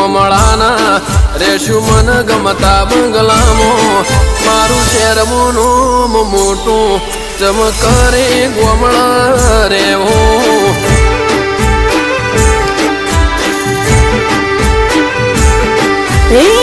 કોમળાના રેશું મન ગમતા બંગલામો મારું શેર મોનું મોટું ચમકારે ગોમળા રેવું Hey!